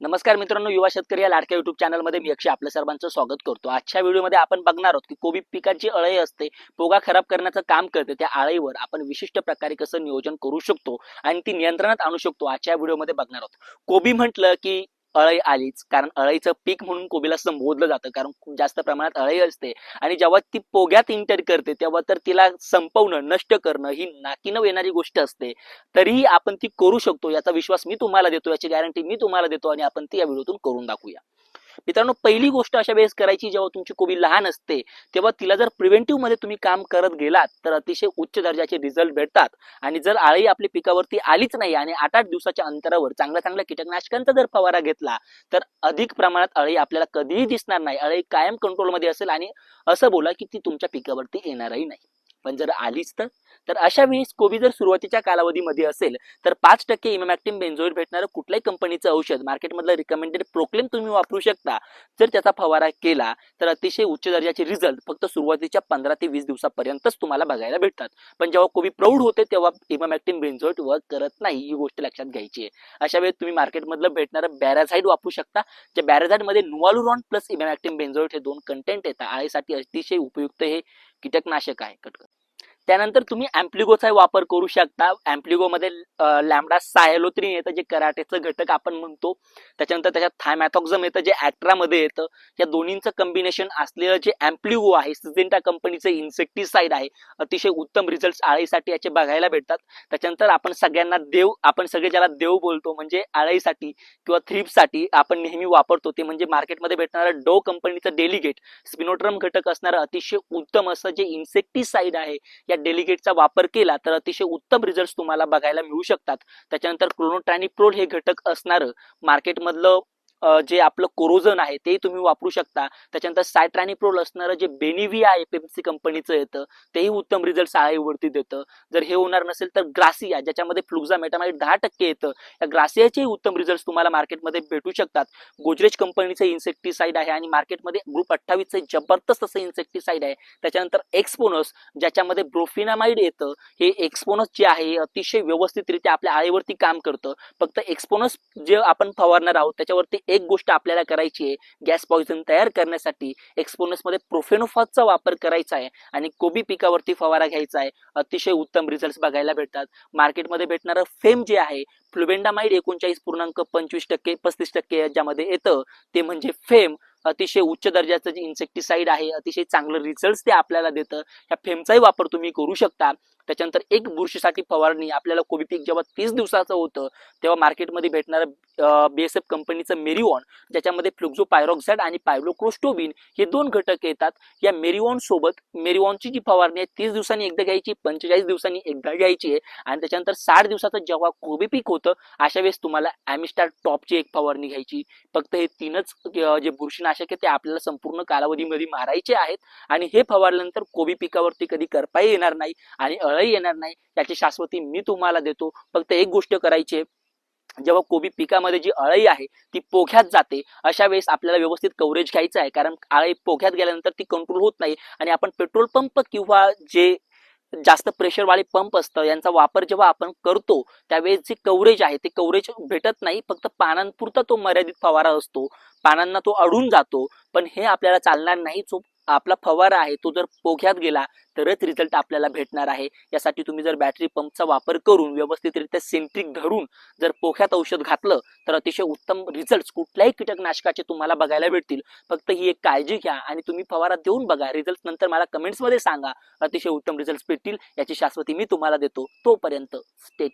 नमस्कार मित्रांनो युवा शेतकरी या लाडक्या युट्यूब चॅनलमध्ये मी अक्षय आपल्या सर्वांचं स्वागत करतो. आजच्या व्हिडिओमध्ये आपण बघणार आहोत की कोबी पिकाची अळई असते पोगा खराब करण्याचं काम करते त्या अळईवर आपण विशिष्ट प्रकारे कसं नियोजन करू शकतो आणि ती नियंत्रणात आणू शकतो आजच्या व्हिडिओमध्ये बघणार आहोत. कोबी म्हटलं की अळई आलीच. कारण अळईचं पीक म्हणून कोबीला संबोधलं जातं. कारण खूप जास्त प्रमाणात अळई असते. आणि जेव्हा ती पोग्यात इंटर करते तेव्हा तर तिला संपवणं नष्ट करणं ही नाकीनव येणारी गोष्ट असते. तरीही आपण ती करू शकतो याचा विश्वास मी तुम्हाला देतो याची गॅरंटी मी तुम्हाला देतो आणि आपण ती या व्हिडिओतून करून दाखवूया. मित्रांनो पहिली गोष्ट अशा वेळेस करायची जेव्हा तुमची कोबी लहान असते तेव्हा तिला जर प्रिव्हेंटिव्हमध्ये तुम्ही काम करत गेलात तर अतिशय उच्च दर्जाचे रिझल्ट भेटतात. आणि जर आळी आपल्या पिकावरती आलीच नाही आणि आठ आठ दिवसाच्या अंतरावर चांगल्या चांगल्या कीटकनाशकांचा जर फवारा घेतला तर अधिक प्रमाणात अळी आपल्याला कधीही दिसणार नाही. अळी कायम कंट्रोलमध्ये असेल आणि असं बोला की ती तुमच्या पिकावरती येणारही नाही. पण जर आलीच तर तर अशा वेळेस कोबी जर सुरुवातीच्या कालावधीमध्ये असेल तर पाच टक्के इमॅक्टिम बेन्झोइड भेटणारं कुठल्याही कंपनीचं औषध मार्केटमधलं रिकमेंडेड प्रोक्लेम तुम्ही वापरू शकता. जर त्याचा फवारा केला तर अतिशय उच्च दर्जाचे रिझल्ट फक्त सुरुवातीच्या पंधरा ते वीस दिवसापर्यंतच तुम्हाला बघायला भेटतात. पण जेव्हा कोबी प्रौढ होते तेव्हा इमॅक्टिम बेन्झोइड वर्क करत नाही ही गोष्ट लक्षात घ्यायची आहे. अशा वेळेस तुम्ही मार्केटमधलं भेटणारं बॅराझाईड वापरू शकता ज्या बॅराझाईडमध्ये नुवालुरॉन प्लस इमॅक्टिम बेन्झोइड हे दोन कंटेंट येतात. आळीसाठी अतिशय उपयुक्त हे कीटकनाशक आहे. कटकट त्यानंतर तुम्ही अँप्लिगोचा वापर करू शकता. अँप्लिगोमध्ये लॅमडा सायलोत्रीन येतं जे कराटेचं घटक आपण म्हणतो. त्याच्यानंतर त्याच्यात थायमॅथॉक्झम येतं जे ॲक्ट्रामध्ये येतं. या दोन्हींचं कॉम्बिनेशन असलेलं जे अँप्लिगो आहे सिजेंटा कंपनीचं इन्सेक्टिसाइड आहे अतिशय उत्तम रिझल्ट आळीसाठी याचे बघायला भेटतात. त्याच्यानंतर आपण सगळ्यांना देव आपण सगळे ज्याला देव बोलतो म्हणजे आळीसाठी किंवा थ्रीपसाठी आपण नेहमी वापरतो ते म्हणजे मार्केटमध्ये भेटणारं डो कंपनीचं डेलिगेट स्पिनोट्रम घटक असणारं अतिशय उत्तम असं जे इन्सेक्टिसाइड आहे या डेलिगेटचा वापर केला तर अतिशय उत्तम रिझल्ट तुम्हाला बघायला मिळू शकतात. त्याच्यानंतर क्लोनोट्रॅनिप्रोल हे घटक असणारं मार्केटमधलं जे आपलं कोरोजन आहे ते तुम्ही वापरू शकता. त्याच्यानंतर सायट्रॅनिप्रोल असणारं जे बेनिव्हिया आहे पेप्सी कंपनीचं येतं तेही उत्तम रिझल्ट आळीवरती देतं. जर हे होणार नसेल तर ग्रासिया ज्याच्यामध्ये फ्लुक्झा मेटामाइट दहा टक्के येतं या ग्रासियाचेही उत्तम रिझल्ट तुम्हाला मार्केटमध्ये भेटू शकतात. गोदरेज कंपनीचं इन्सेक्टिसाईड आहे आणि मार्केटमध्ये ग्रुप अठ्ठावीसचं जबरदस्त असं इन्सेक्टिसाईड आहे. त्याच्यानंतर एक्सपोनस ज्याच्यामध्ये ब्रोफिनामाइड येतं हे एक्सपोनस जे आहे अतिशय व्यवस्थितरित्या आपल्या आळीवरती काम करतं. फक्त एक्सपोनस जे आपण फवारणार आहोत त्याच्यावरती एक गोष्ट आपल्याला करायची आहे गॅस पॉइझन तयार करण्यासाठी एक्सपोनसमध्ये प्रोफेनोफॉसचा वापर करायचा आहे आणि कोबी पिकावरती फवारा घ्यायचा आहे. अतिशय उत्तम रिझल्ट बघायला भेटतात. मार्केटमध्ये भेटणारं फेम जे आहे फ्लुबेंडामाइड एकोणचाळीस पूर्णांक पंचवीस टक्के पस्तीस टक्के याच्यामध्ये येतं. ते म्हणजे फेम अतिशय उच्च दर्जाचं जे इन्सेक्टिसाइड आहे अतिशय चांगलं रिझल्ट ते आपल्याला देतं. ह्या फेमचाही वापर तुम्ही करू शकता. त्याच्यानंतर एक बुरशीसाठी फवारणी. आपल्याला कोबी पीक जेव्हा तीस दिवसाचं होतं तेव्हा मार्केटमध्ये भेटणारं बीएसएफ कंपनीचं मेरिओन ज्याच्यामध्ये फ्लुक्झो पायरॉक्साइड आणि पायलोक्रोस्टोबिन हे दोन घटक येतात. या मेरिओन सोबत मेरिओनची जी फवारणी आहे तीस दिवसांनी एकदा घ्यायची पंचेचाळीस दिवसांनी एकदा घ्यायची आहे. आणि त्याच्यानंतर साठ दिवसाचं जेव्हा कोबी पीक होतं अशा वेळेस तुम्हाला ॲमिस्टार टॉपची एक फवारणी घ्यायची. फक्त हे तीनच जे बुरशीनाशक आहे ते आपल्याला संपूर्ण कालावधीमध्ये मारायचे आहेत. आणि हे फवारल्यानंतर कोबी पिकावरती कधी करपाई येणार नाही. आणि अळई येणार नाही. याची शाश्वती मी तुम्हाला देतो. फक्त एक गोष्ट करायची आहे. जेव्हा कोबी पिकामध्ये जी अळई आहे ती पोघ्यात जाते अशा वेळेस आपल्याला व्यवस्थित कव्हरेज घ्यायचं आहे. कारण अळई पोघ्यात गेल्यानंतर ती कंट्रोल होत नाही. आणि आपण पेट्रोल पंप किंवा जे जास्त प्रेशरवाले पंप असतं यांचा वापर जेव्हा आपण करतो त्यावेळेस जे कव्हरेज आहे ते कव्हरेज भेटत नाही. फक्त पानांपुरता तो मर्यादित फवारा असतो. पानांना तो अडून जातो. पण हे आपल्याला चालणार नाही. जो आपला फवारा आहे तो जर पोघ्यात गेला तरच रिझल्ट आपल्याला भेटणार आहे. यासाठी तुम्ही जर बॅटरी पंपचा वापर करून व्यवस्थितरित्या सेंट्रिक धरून जर पोख्यात औषध घातलं तर अतिशय उत्तम रिझल्ट कुठल्याही कीटकनाशकाचे तुम्हाला बघायला भेटतील. फक्त ही एक काळजी घ्या आणि तुम्ही फवारा देऊन बघा. रिझल्ट नंतर मला कमेंट्समध्ये सांगा. अतिशय उत्तम रिझल्ट भेटतील याची शाश्वती मी तुम्हाला देतो. तोपर्यंत स्टे